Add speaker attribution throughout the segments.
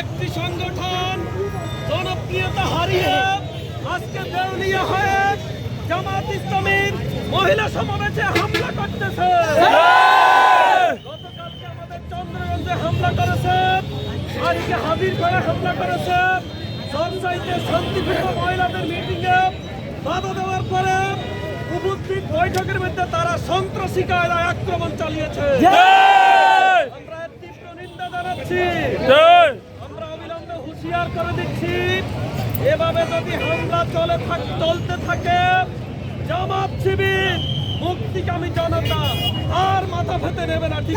Speaker 1: একটি সংগঠন জনপ্রিয়তা হারিয়ে আজকে দেউলিয়া হয়ে জামাত ইসলামীর মহিলা সমাবেশে হামলা করতেছে। গতকালকে আমাদের চন্দ্রগঞ্জে হামলা করেছে আজকে হাজির করে হামলা করেছে। শান্তিপূর্ণ মহিলাদের মিটিংয়ে বাধা দেওয়ার পরে উপস্থিত বৈঠকের মধ্যে তারা সন্ত্রাসী কায়দায় আক্রমণ চালিয়েছে। আমরা তীব্র নিন্দা জানাচ্ছি। হুঁশিয়ার করে দিচ্ছি। এভাবে যদি হামলা চলে থাক চলতে থাকে জামাত শিবির মুক্তিকামী জনতা আর মাথা ফেতে নেবে না ঠিক?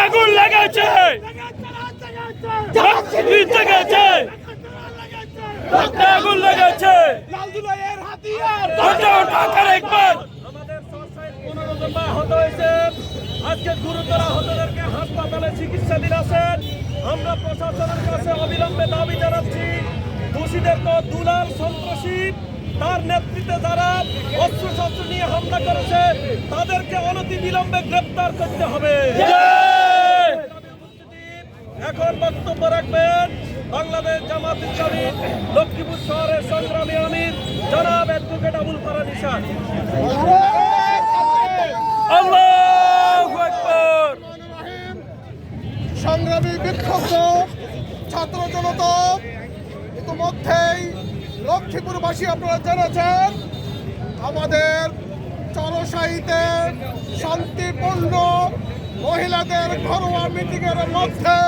Speaker 2: আগুন লেগেছে! রক্ত গেছে! আগুন লেগেছে! ওটা টাকার একবার!
Speaker 1: চিকিৎসাধীন আছেন। আমরা প্রশাসনের কাছে অবিলম্বে দাবি জানাচ্ছি, দোষীদের তো দুলাল সন্ত্রাসী। তার নেতৃত্বে যারা অস্ত্র শস্ত্র নিয়ে হামলা করেছে, তাদেরকে অনতি বিলম্বে গ্রেপ্তার করতে হবে। এখন বক্তব্য রাখবেন বাংলাদেশ জামাত ইসলামী, লক্ষ্মীপুর শহরের সংগ্রামী আমির, জনাব অ্যাডভোকেট আবুল ফারান ইশান
Speaker 2: আল্লাহু!
Speaker 3: সংগ্রামী বিক্ষুব্ধ ছাত্র জনতা, ইতিমধ্যেই লক্ষ্মীপুরবাসী আপনারা জেনেছেন, আমাদের চরসাহিতে শান্তিপূর্ণ মহিলাদের ঘরোয়া মিটিংয়ের মধ্যে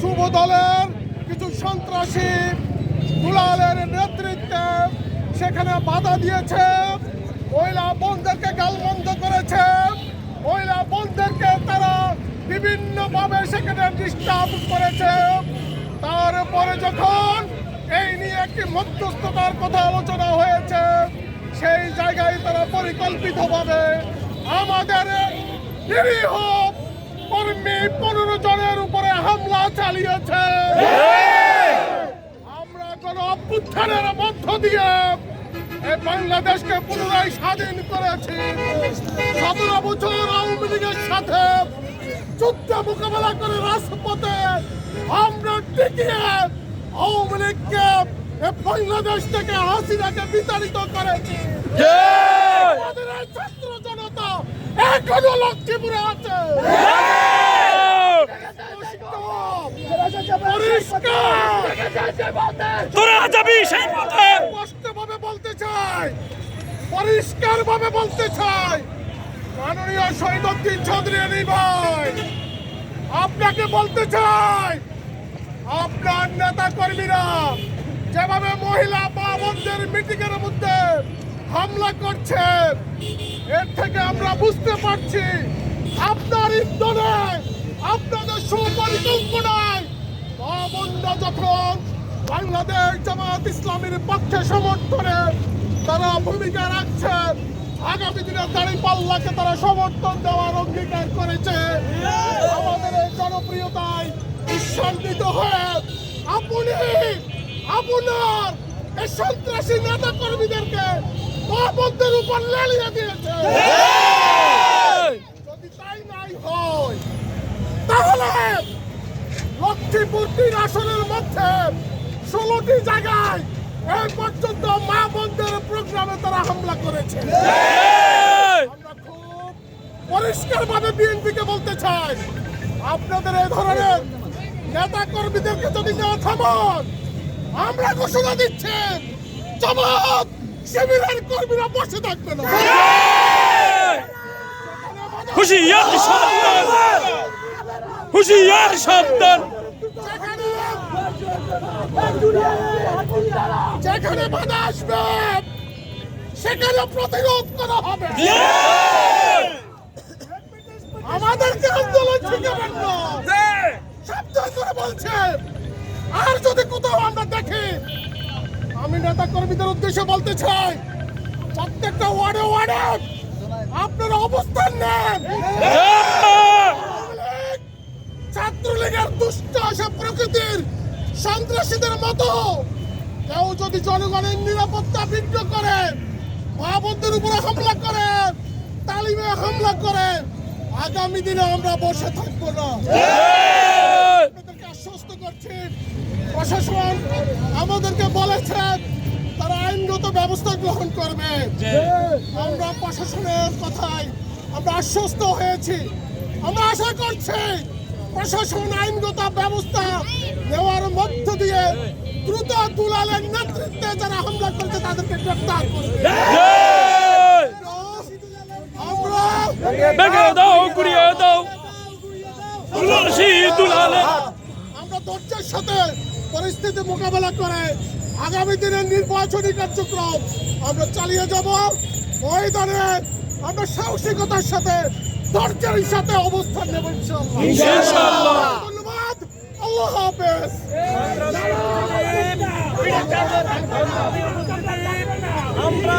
Speaker 3: যুব দলের কিছু সন্ত্রাসী দুলালের নেতৃত্বে সেখানে বাধা দিয়েছে। মহিলা বোনদেরকে গালবন্ধ করেছে। মহিলা বোনদেরকে তারা বিভিন্নভাবে সেখানে ডিস্টার্ব করেছে। তারপরে যখন এই নিয়ে একটি মধ্যস্থতার কথা আলোচনা হয়েছে, সেই জায়গায় তারা পরিকল্পিতভাবে আমাদের নিরীহ কর্মী পনেরো জনের উপরে হামলা চালিয়েছে। আমরা কোন অভ্যুত্থানের মধ্য দিয়ে বাংলাদেশকে পুনরায় স্বাধীন করেছি। সতেরো বছর আওয়ামী লীগের সাথে যুদ্ধ মোকাবেলা করে রাজপথে আমরা টিকিয়ে আওয়ামী লীগকে বাংলাদেশ থেকে হাসিনাকে বিতাড়িত করেছি। ছাত্র জনতা এখনও লক্ষ্মীপুরে আছে।
Speaker 2: তোরা যাবি সেই পথে।
Speaker 3: স্পষ্টভাবে বলতে চাই পরিষ্কার ভাবে বলতে চাই মাননীয় শহীদুদ্দিন চৌধুরী আলী ভাই আপনাকে বলতে চাই, আপনার নেতা কর্মীরা যেভাবে মহিলা মা বোনদের মিটিং এর মধ্যে হামলা করছে, এর থেকে আমরা বুঝতে পারছি আপনার ইন্ধনে, আপনাদের সুপরিকল্পনায় মা বোনরা যখন বাংলাদেশ জামাত ইসলামের পক্ষে সমর্থনে তারা ভূমিকা রাখছেন আগামী দিনে দাঁড়িয়ে পাল্লাকে তারা সমর্থন দেওয়ার অঙ্গীকার করেছে। আমাদের এই জনপ্রিয়তায় উৎসাহিত হয়ে আপনি, আপনার এই সন্ত্রাসী নেতা কর্মীদেরকে মহাপন্থের উপর লালিয়ে দিয়েছে। যদি তাই নাই হয়, তাহলে লক্ষ্মীপুর তিন আসনের মধ্যে ষোলোটি জায়গায় এই পর্যন্ত মা বোনদের প্রোগ্রামে তারা হামলা করেছে। পরিষ্কার ভাবে বিএনপিকে বলতে চাই আপনাদের এই ধরনের নেতা কর্মীদেরকে যদি না থামান আমরা ঘোষণা দিচ্ছি জামাত শিবিরের কর্মীরা বসে থাকবে না।
Speaker 2: হুশিয়ার সাবধান হুশিয়ার সাবধান
Speaker 3: যেখানে বাধা আসবে সেখানে প্রতিরোধ করা হবে আমাদেরকে আন্দোলন শিখাবেন না সাবধান করে বলছে আর যদি কোথাও আমরা দেখি আমি নেতা কর্মীদের উদ্দেশ্যে বলতে চাই প্রত্যেকটা ওয়ার্ডে ওয়ার্ডে আপনারা অবস্থান নেন ছাত্রলীগ, ছাত্রলীগের দুষ্ট আসা প্রকৃতির সন্ত্রাসীদের মতো কেউ যদি জনগণের নিরাপত্তা বিঘ্ন করে ভাবদের উপরে হামলা করে তালিমে হামলা করে আগামী দিনে আমরা বসে থাকব না! আশ্বস্ত করছি প্রশাসন আমাদেরকে বলেছেন তারা আইনগত ব্যবস্থা গ্রহণ করবে। আমরা প্রশাসনের কথায় আমরা আশ্বস্ত হয়েছি। আমরা আশা করছি প্রশাসন আইনগত ব্যবস্থা নেওয়ার মধ্য দিয়ে দ্রুত দুলালের নেতৃত্বে যারা হামলা করেছে তাদেরকে গ্রেপ্তার করবে। আমরা
Speaker 2: দাও দাও। দুলালে
Speaker 3: ধৈর্যের সাথে পরিস্থিতি মোকাবেলা করে আগামী দিনের নির্বাচনী কার্যক্রম আমরা চালিয়ে যাব। ময়দানে আমরা সাহসিকতার সাথে ধৈর্যের সাথে অবস্থান নেব
Speaker 2: ইনশাআল্লাহ।
Speaker 3: ধন্যবাদ। আল্লাহ হাফেজ।
Speaker 1: আমরা